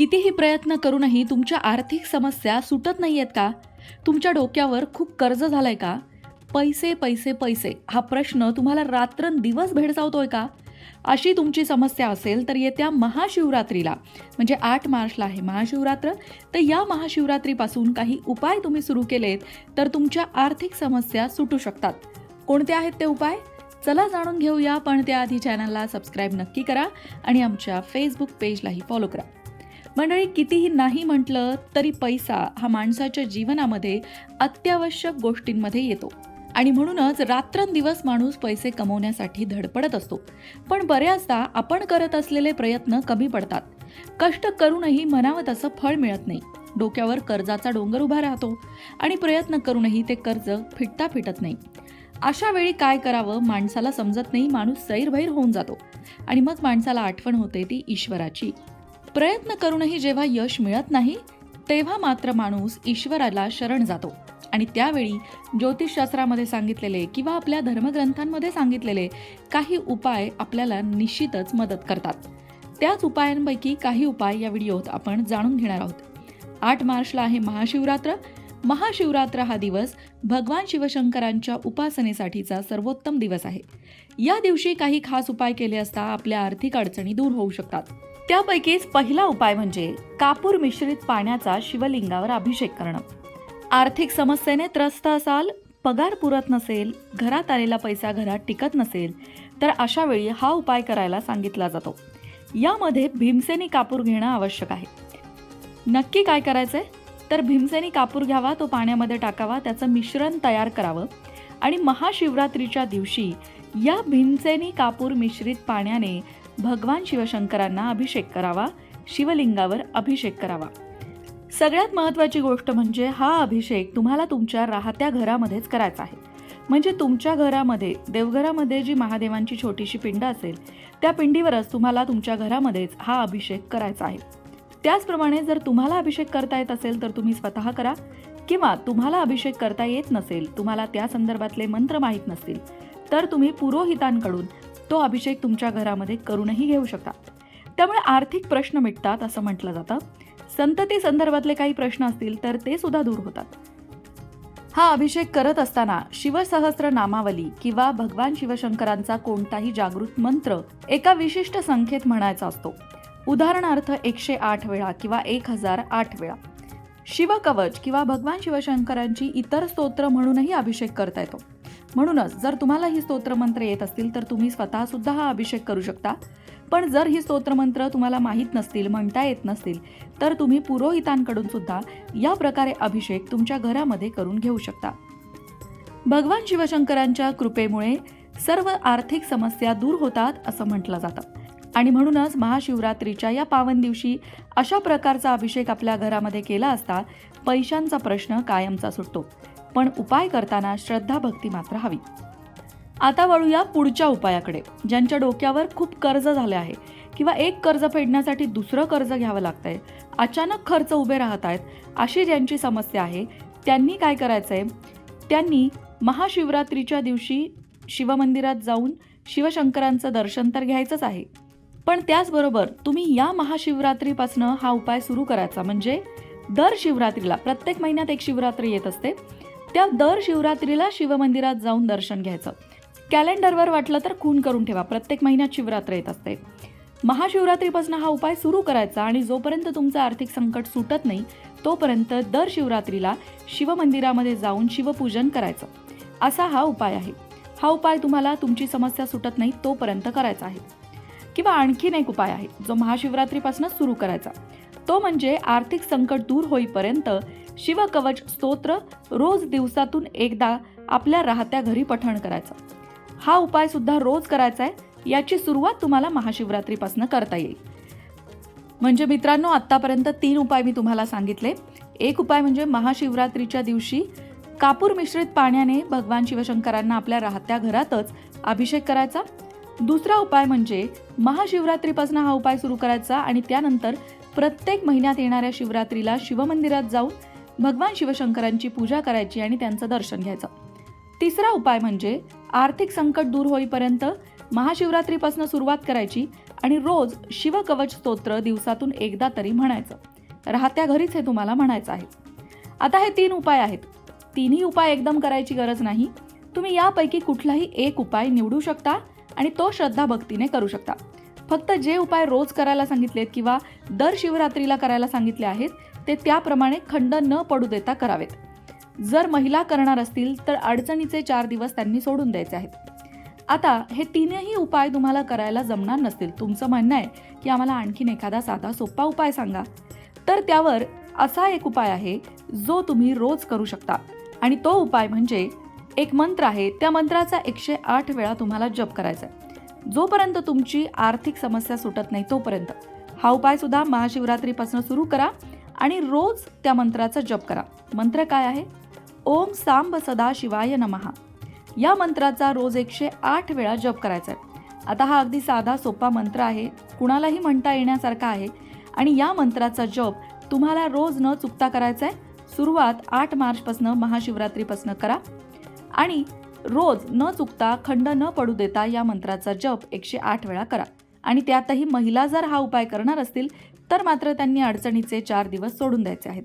कितीही प्रयत्न करूनही तुमच्या आर्थिक समस्या सुटत नाही आहेत का? तुमच्या डोक्यावर खूप कर्ज झालंय का? पैसे पैसे पैसे हा प्रश्न तुम्हाला रात्रंदिवस भेडसावतोय का? अशी तुमची समस्या असेल तर येत्या महाशिवरात्रीला म्हणजे आठ मार्चला आहे महाशिवरात्र तर या महाशिवरात्रीपासून काही उपाय तुम्ही सुरू केलेत तर तुमच्या आर्थिक समस्या सुटू शकतात. कोणते आहेत ते उपाय? चला जाणून घेऊया पण त्याआधी चॅनलला सबस्क्राईब नक्की करा आणि आमच्या फेसबुक पेजलाही फॉलो करा. मंडळी कितीही नाही म्हटलं तरी पैसा हा माणसाच्या जीवनामध्ये अत्यावश्यक गोष्टींमध्ये येतो. आणि म्हणूनच रात्रंदिवस माणूस पैसे कमवण्यासाठी धडपडत असतो. पण बऱ्याचदा आपण करत असलेले प्रयत्न कमी पडतात. कष्ट करूनही मनावं तसं फळ मिळत नाही. डोक्यावर कर्जाचा डोंगर उभा राहतो आणि प्रयत्न करूनही ते कर्ज फिटता फिटत नाही. अशा वेळी काय करावं माणसाला समजत नाही माणूस सैरभैर होऊन जातो. आणि मग माणसाला आठवण होते ती ईश्वराची. प्रयत्न करूनही जेव्हा यश मिळत नाही तेव्हा मात्र माणूस ईश्वराला शरण जातो. आणि त्यावेळी ज्योतिषशास्त्रामध्ये सांगितलेले किंवा आपल्या धर्मग्रंथांमध्ये सांगितलेले काही उपाय आपल्याला निश्चितच मदत करतात. त्याच उपायांपैकी काही उपाय या व्हिडिओत आपण जाणून घेणार आहोत. आठ मार्चला आहे महाशिवरात्र. महाशिवरात्र हा दिवस भगवान शिवशंकरांच्या उपासनेसाठीचा सर्वोत्तम दिवस आहे. या दिवशी काही खास उपाय केले असता आपल्या आर्थिक अडचणी दूर होऊ शकतात. त्यापैकीच पहिला उपाय म्हणजे कापूर मिश्रित पाण्याचा शिवलिंगावर अभिषेक करणं. आर्थिक समस्येने त्रस्त असाल पगार पुरत नसेल घरात आलेला पैसा घरात टिकत नसेल तर अशा वेळी हा उपाय करायला सांगितला जातो. यामध्ये भीमसेनी कापूर घेणं आवश्यक आहे. नक्की काय करायचंय? तर भीमसेनी कापूर घ्यावा तो पाण्यामध्ये टाकावा त्याचं मिश्रण तयार करावं आणि महाशिवरात्रीच्या दिवशी या भीमसेनी कापूर मिश्रित पाण्याने भगवान शिवशंकरांना अभिषेक करावा शिवलिंगावर अभिषेक करावा. सगळ्यात महत्त्वाची गोष्ट म्हणजे हा अभिषेक तुम्हाला तुमच्या राहत्या घरामध्येच करायचा आहे. म्हणजे तुमच्या घरामध्ये देवघरामध्ये जी महादेवांची छोटीशी पिंड असेल त्या पिंडीवरच तुम्हाला तुमच्या घरामध्येच हा अभिषेक करायचा आहे. त्याचप्रमाणे जर तुम्हाला अभिषेक करता येत असेल तर तुम्ही स्वतः करा. किंवा तुम्हाला अभिषेक करता येत नसेल तुम्हाला त्या संदर्भातले मंत्र माहीत नसतील तर तुम्ही पुरोहितांकडून तो अभिषेक तुमच्या घरामध्ये करूनही घेऊ शकता. त्यामुळे आर्थिक प्रश्न मिटतात असं म्हटलं जातं. संतती संदर्भातले काही प्रश्न असतील तर ते सुद्धा दूर होतात. हा अभिषेक करत असताना शिवसहस्र नामावली किंवा भगवान शिवशंकरांचा कोणताही जागृत मंत्र एका विशिष्ट संख्येत म्हणायचा असतो. उदाहरणार्थ एकशे आठ वेळा किंवा एक हजार आठ वेळा. शिवकवच किंवा भगवान शिवशंकरांची इतर स्तोत्र म्हणूनही अभिषेक करता येतो. म्हणूनच जर तुम्हाला ही स्तोत्रमंत्र येत असतील तर तुम्ही स्वतः सुद्धा हा अभिषेक करू शकता. पण जर ही स्तोत्रमंत्र तुम्हाला माहीत नसतील म्हणता येत नसतील तर तुम्ही पुरोहितांकडून सुद्धा या प्रकारे अभिषेक तुमच्या घरामध्ये करून घेऊ शकता. भगवान शिवशंकरांच्या कृपेमुळे सर्व आर्थिक समस्या दूर होतात असं म्हटलं जातं. आणि म्हणूनच महाशिवरात्रीच्या या पावन दिवशी अशा प्रकारचा अभिषेक आपल्या घरामध्ये केला असता पैशांचा प्रश्न कायमचा सुटतो. पण उपाय करताना श्रद्धा भक्ती मात्र हवी. आता वळूया पुढच्या उपायाकडे ज्यांच्या डोक्यावर खूप कर्ज झाले आहे किंवा एक कर्ज फेडण्यासाठी दुसरं कर्ज घ्यावं लागतंय अचानक खर्च उभे राहत आहेत अशी ज्यांची समस्या आहे त्यांनी काय करायचं आहे त्यांनी महाशिवरात्रीच्या दिवशी शिवमंदिरात जाऊन शिवशंकरांचं दर्शन तर घ्यायचंच आहे. पण त्याचबरोबर तुम्ही या महाशिवरात्रीपासनं हा उपाय सुरू करायचा म्हणजे दर शिवरात्रीला प्रत्येक महिन्यात एक शिवरात्री येत असते त्या दर शिवरात्रीला शिवमंदिरात जाऊन दर्शन घ्यायचं. कॅलेंडरवर वाटलं तर खून करून ठेवा. प्रत्येक महिन्यात शिवरात्र येत असते. महाशिवरात्रीपासून हा उपाय सुरू करायचा आणि जोपर्यंत तुमचं आर्थिक संकट सुटत नाही तोपर्यंत दर शिवरात्रीला शिवमंदिरामध्ये जाऊन शिवपूजन करायचं. असा हा उपाय आहे. हा उपाय तुम्हाला तुमची समस्या सुटत नाही तोपर्यंत करायचा आहे. किंवा आणखीन एक उपाय आहे जो महाशिवरात्रीपासूनच सुरू करायचा. तो म्हणजे आर्थिक संकट दूर होईपर्यंत शिवकवच स्तोत्र रोज दिवसातून एकदा आपल्या राहत्या घरी पठण करायचं. हा उपाय सुद्धा रोज करायचा आहे याची सुरुवात तुम्हाला महाशिवरात्रीपासून करता येईल. म्हणजे मित्रांनो आत्तापर्यंत तीन उपाय मी तुम्हाला सांगितले. एक उपाय म्हणजे महाशिवरात्रीच्या दिवशी कापूर मिश्रित पाण्याने भगवान शिवशंकरांना आपल्या राहत्या घरातच अभिषेक करायचा. दुसरा उपाय म्हणजे महाशिवरात्रीपासून हा उपाय सुरू करायचा आणि त्यानंतर प्रत्येक महिन्यात येणाऱ्या शिवरात्रीला शिवमंदिरात जाऊन भगवान शिवशंकरांची पूजा करायची आणि त्यांचं दर्शन घ्यायचं. तिसरा उपाय म्हणजे आर्थिक संकट दूर होईपर्यंत महाशिवरात्रीपासून सुरुवात करायची आणि रोज शिवकवच स्तोत्र दिवसातून एकदा तरी म्हणायचं. राहत्या घरीच हे तुम्हाला म्हणायचं आहे. आता हे तीन उपाय आहेत. तिन्ही उपाय एकदम करायची गरज नाही. तुम्ही यापैकी कुठलाही एक उपाय निवडू शकता आणि तो श्रद्धा भक्तीने करू शकता. फक्त जे उपाय रोज करायला सांगितलेत किंवा दर शिवरात्रीला करायला सांगितले आहेत ते त्याप्रमाणे खंड न पडू देता करावेत. जर महिला करणार असतील तर अडचणीचे चार दिवस त्यांनी सोडून द्यायचे आहेत. आता हे तीनही उपाय तुम्हाला करायला जमणार नसतील. तुमचं म्हणणं आहे की आम्हाला आणखीन एखादा साधा सोपा उपाय सांगा. तर त्यावर असा एक उपाय आहे जो तुम्ही रोज करू शकता. आणि तो उपाय म्हणजे एक मंत्र आहे. त्या मंत्राचा एकशे आठ वेळा तुम्हाला जप करायचा आहे. जोपर्यंत तुमची आर्थिक समस्या सुटत नाही तोपर्यंत. हा उपाय सुद्धा महाशिवरात्रीपासून सुरू करा. आणि रोज त्या मंत्राचा जप करा. मंत्र काय आहे? ओम सांब सदा शिवाय नमहा या मंत्राचा रोज एकशे आठ वेळा जप करायचा आहे. आता हा अगदी साधा सोपा मंत्र आहे. कुणालाही म्हणता येण्यासारखा आहे. आणि या मंत्राचा जप तुम्हाला रोज न चुकता करायचा आहे. सुरुवात आठ मार्चपासनं महाशिवरात्रीपासनं करा. आणि रोज न चुकता खंड न पडू देता या मंत्राचा जप एकशे आठ वेळा करा. आणि त्यातही महिला जर हा उपाय करणार असतील तर मात्र त्यांनी अडचणीचे चार दिवस सोडून द्यायचे आहेत.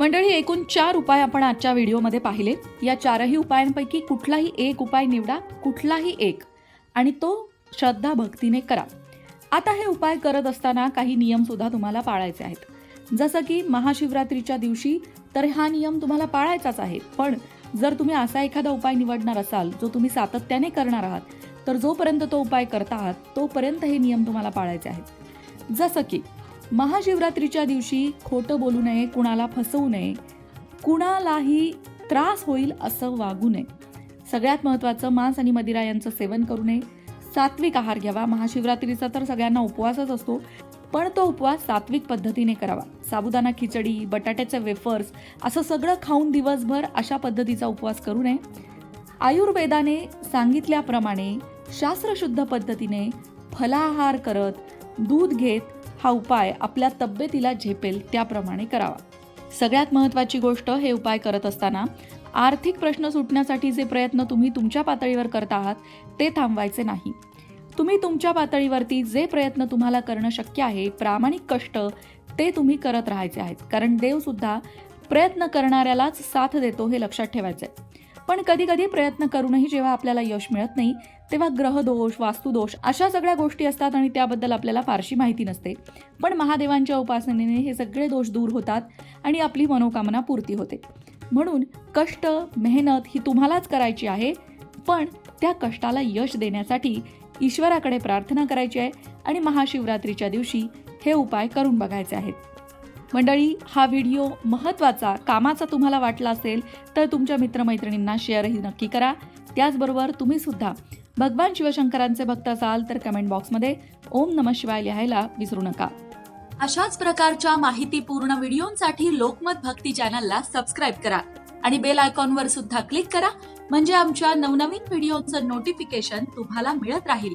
मंडळी एकूण चार उपाय आपण आजच्या व्हिडिओमध्ये पाहिले. या चारही उपायांपैकी कुठलाही एक उपाय निवडा कुठलाही एक. आणि तो श्रद्धा भक्तीने करा. आता हे उपाय करत असताना काही नियम सुद्धा तुम्हाला पाळायचे आहेत. जसं की महाशिवरात्रीच्या दिवशी तर हा नियम तुम्हाला पाळायचाच आहे. पण जर तुम्ही असा एखादा उपाय निवडणार असाल जो तुम्ही सातत्याने करणार आहात तर जोपर्यंत तो उपाय करता आहात तोपर्यंत हे नियम तुम्हाला पाळायचे आहेत. जसं की महाशिवरात्रीच्या दिवशी खोटं बोलू नये कुणाला फसवू नये कुणालाही त्रास होईल असं वागू नये. सगळ्यात महत्त्वाचं मांस आणि मदिरा यांचं सेवन करू नये. सात्विक आहार घ्यावा. महाशिवरात्रीचा तर सगळ्यांना उपवासच असतो. पण तो उपवास सात्विक पद्धतीने करावा. साबुदाणा खिचडी बटाट्याचे वेफर्स असं सगळं खाऊन दिवसभर अशा पद्धतीचा उपवास करू नये. आयुर्वेदाने सांगितल्याप्रमाणे शास्त्रशुद्ध पद्धतीने फलाहार करत दूध घेत हा उपाय आपल्या तब्येतीला झेपेल त्याप्रमाणे करावा. सगळ्यात महत्त्वाची गोष्ट हे उपाय करत असताना आर्थिक प्रश्न सुटण्यासाठी जे प्रयत्न तुम्ही तुमच्या पातळीवर करत आहात ते थांबवायचे नाही. तुम्ही तुमच्या पातळीवरती जे प्रयत्न तुम्हाला करणं शक्य आहे प्रामाणिक कष्ट ते तुम्ही करत राहायचे आहेत. कारण देवसुद्धा प्रयत्न करणाऱ्यालाच साथ देतो हे लक्षात ठेवायचं आहे पण कधी कधी प्रयत्न करूनही जेव्हा आपल्याला यश मिळत नाही तेव्हा ग्रहदोष वास्तुदोष अशा सगळ्या गोष्टी असतात आणि त्याबद्दल आपल्याला फारशी माहिती नसते. पण महादेवांच्या उपासनेने हे सगळे दोष दूर होतात आणि आपली मनोकामना पूर्ती होते. म्हणून कष्ट मेहनत ही तुम्हालाच करायची आहे पण त्या कष्टाला यश देण्यासाठी ईश्वराकडे प्रार्थना करायची आहे आणि महाशिवरात्रीच्या दिवशी हे उपाय करून बघायचे आहेत. मंडळी हा व्हिडिओ महत्त्वाचा कामाचा तुम्हाला वाटला असेल तर तुमच्या मित्रमैत्रिणींना शेअरही नक्की करा. त्याचबरोबर तुम्ही सुद्धा भगवान शिवशंकरांचे भक्त असाल तर कमेंट बॉक्समध्ये ओम नम शिवाय लिहायला विसरू नका. अशाच प्रकारच्या माहितीपूर्ण व्हिडिओंसाठी लोकमत भक्ती चॅनलला सबस्क्राईब करा आणि बेल आयकॉनवर सुद्धा क्लिक करा म्हणजे आमच्या नवनवीन व्हिडिओचं नोटिफिकेशन तुम्हाला मिळत राहील.